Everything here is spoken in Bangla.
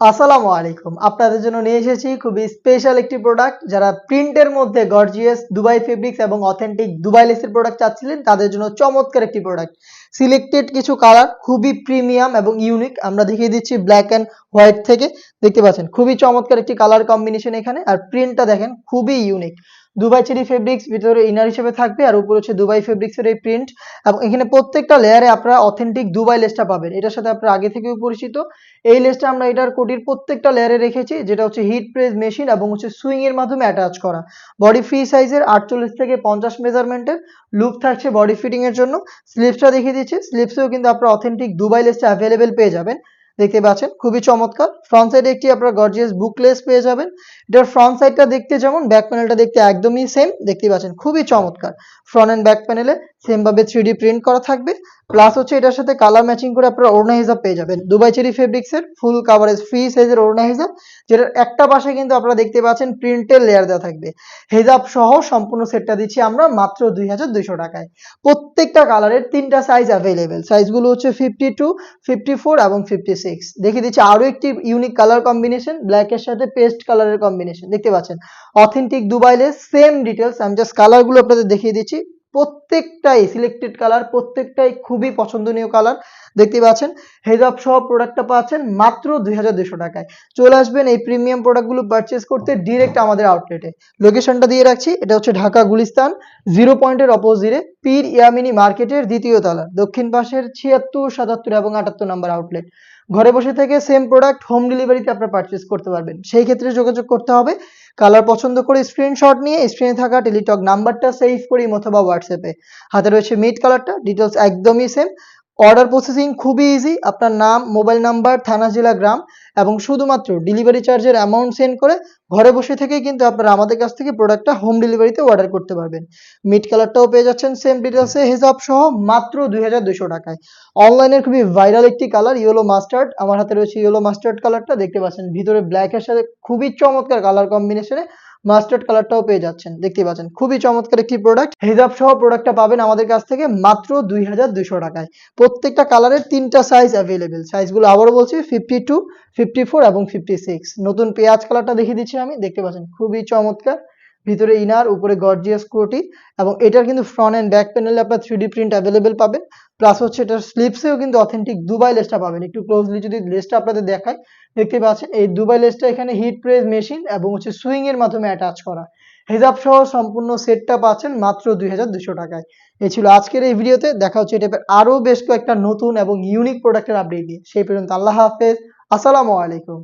আসসালামু আলাইকুম। আপনাদের জন্য নিয়ে এসেছি খুবই স্পেশাল একটি প্রোডাক্ট যারা প্রিন্টের মধ্যে গর্জিয়াস দুবাই ফেব্রিক্স এবং অথেন্টিক দুবাই লেসের প্রোডাক্ট চাচ্ছিলেন, তাদের জন্য চমৎকার একটি প্রোডাক্ট সিলেক্টেড কিছু কালার খুবই প্রিমিয়াম এবং ইউনিক আমরা দেখিয়ে দিচ্ছি ব্ল্যাক অ্যান্ড হোয়াইট থেকে। দেখতে পাচ্ছেন, খুবই চমৎকার একটি কালার কম্বিনেশন এখানে। আর প্রিন্টটা দেখেন, খুবই ইউনিক দুবাই চেরি ফেব্রিক্স ভিতরে ইনার হিসেবে থাকবে আর উপরে হচ্ছে দুবাই ফেব্রিক্সের এই প্রিন্ট এবং এখানে প্রত্যেকটা লেয়ারে আপনারা অথেন্টিক দুবাই লেসটা পাবেন। এটার সাথে আপনারা আগে থেকেও পরিচিত। এই লেসটা আমরা এটার কোটির প্রত্যেকটা লেয়ারে রেখেছি, যেটা হচ্ছে হিট প্রেস মেশিন এবং হচ্ছে সুইং এর মাধ্যমে অ্যাটাচ করা। বডি ফ্রি সাইজের আটচল্লিশ থেকে পঞ্চাশ মেজারমেন্টের লুপ থাকছে বডি ফিটিং এর জন্য। স্লিপসটা দেখিয়ে দিচ্ছি। স্লিপসেও কিন্তু আপনারা অথেন্টিক দুবাই লেসটা অ্যাভেলেবেল পেয়ে যাবেন। দেখতে পাচ্ছেন, খুবই চমৎকার। ফ্রন্ট সাইডে একটি আপনার গর্জিয়াস বুকলেস পেয়ে যাবেন। এটার ফ্রন্ট সাইডটা দেখতে যেমন ব্যাক প্যানেলটা দেখতে একদমই সেম দেখতে পাচ্ছেন, খুবই চমৎকার। ফ্রন্ট অ্যান্ড ব্যাক প্যানেলে সেম ভাবে থ্রি প্রিন্ট করা থাকবে। প্লাস হচ্ছে এটার সাথে কালার ম্যাচিং করে আপনারা ওড়না হিসাব পেয়ে যাবেন। দুবাই চেরি ফেব্রিক্সের ফুল কাভারেজ ফ্রি সাইজের ওড়না হিসাব যেটার একটা পাশে কিন্তু আপনারা দেখতে পাচ্ছেন প্রিন্টের লেয়ার দেওয়া থাকবে। হেজাব সহ সম্পূর্ণ সেটটা দিচ্ছি আমরা মাত্র দুই হাজার দুইশো টাকায়। প্রত্যেকটা কালারের তিনটা সাইজ অ্যাভেলেবেল সাইজগুলো হচ্ছে ফিফটি টু ফিফটি ফোর এবং ফিফটি সিক্স দেখিয়ে দিচ্ছি আরও একটি ইউনিক কালার কম্বিনেশন ব্ল্যাকের সাথে পেস্ট কালারের কম্বিনেশন দেখতে পাচ্ছেন? অথেন্টিক দুবাইলে সেম ডিটেলস আমি জাস্ট কালারগুলো আপনাদের দেখিয়ে দিচ্ছি। প্রত্যেকটাই সিলেক্টেড কালার প্রত্যেকটাই খুবই পছন্দনীয় কালার দেখতে পাচ্ছেন হেজাব সহ প্রোডাক্টটা পাচ্ছেন মাত্র দুই টাকায়। চলে আসবেন এই প্রিমিয়াম প্রোডাক্টগুলো পারচেস করতে ডিরেক্ট আমাদের আউটলেটে লোকেশনটা দিয়ে রাখছি, এটা হচ্ছে ঢাকা গুলিস্তান জিরো পয়েন্টের অপোজিটে পীর ইয়ামিনী মার্কেটের দ্বিতীয় তলা, দক্ষিণ পাশের ছিয়াত্তর, সাতাত্তর এবং আটাত্তর নাম্বার আউটলেট ঘরে বসে থেকে সেম প্রোডাক্ট হোম ডেলিভারিতে আপনারা পারচেস করতে পারবেন। সেই ক্ষেত্রে যোগাযোগ করতে হবে কালার পছন্দ করে স্ক্রিনশট নিয়ে স্ক্রিনে থাকা টেলিটক নাম্বারটা সেভ করি অথবা হোয়াটসঅ্যাপে হাতে রয়েছে মিট কালারটা ডিটেলস একদমই সেম অর্ডার প্রসেসিং খুবই ইজি আপনার নাম মোবাইল নাম্বার থানা, জেলা, গ্রাম এবং শুধুমাত্র ডেলিভারি চার্জের অ্যামাউন্ট সেন্ড করে ঘরে বসে থেকেই কিন্তু আপনারা আমাদের কাছ থেকে প্রোডাক্টটা হোম ডেলিভারিতে অর্ডার করতে পারবেন। মিট কালারটাও পেয়ে যাচ্ছেন সেম ডিটেলসে হেজাব সহ মাত্র দুই টাকায়। অনলাইনের খুবই ভাইরাল একটি কালার ইয়েলো মাস্টার্ড আমার হাতে রয়েছে ইয়েলো মাস্টার্ড কালারটা দেখতে পাচ্ছেন, ভিতরে ব্ল্যাকের সাথে খুবই চমৎকার কালার কম্বিনেশনে মাস্টার্ড কালারটাও পেয়ে যাচ্ছেন। দেখতে পাচ্ছেন, খুবই চমৎকার একটি প্রোডাক্ট হিজাব সহ প্রোডাক্টটা পাবেন আমাদের কাছ থেকে মাত্র দুই টাকায়। প্রত্যেকটা কালারের তিনটা সাইজ অ্যাভেলেবেল সাইজগুলো আবারও বলছি ফিফটি টু ফিফটি ফোর এবং ফিফটি সিক্স নতুন পেঁয়াজ কালারটা দেখিয়ে দিচ্ছি আমি। দেখতে পাচ্ছেন, খুবই চমৎকার। ভিতরে ইনার উপরে গর্জিয়াস কোটি এবং এটার কিন্তু ফ্রন্ট অ্যান্ড ব্যাক প্যানেলে আপনার থ্রি প্রিন্ট অ্যাভেলেবেল পাবেন। প্লাস হচ্ছে এটার স্লিপসেও কিন্তু অথেন্টিক দুবাই লেসটা পাবেন। একটু ক্লোজলি যদি লেসটা আপনাদের দেখায় দেখতে পাচ্ছেন এই দুবাই লেসটা এখানে হিট প্রেস মেশিন এবং হচ্ছে সুইং এর মাধ্যমে অ্যাটাচ করা। হেজাব সহ সম্পূর্ণ সেটটা পাচ্ছেন মাত্র দুই টাকায়। এ ছিল আজকের এই ভিডিওতে। দেখা হচ্ছে এটা আরও বেশ কয়েকটা নতুন এবং ইউনিক প্রোডাক্টের আপডেট নিয়ে। সেই পর্যন্ত আল্লাহ হাফেজ। আসসালামু আলাইকুম।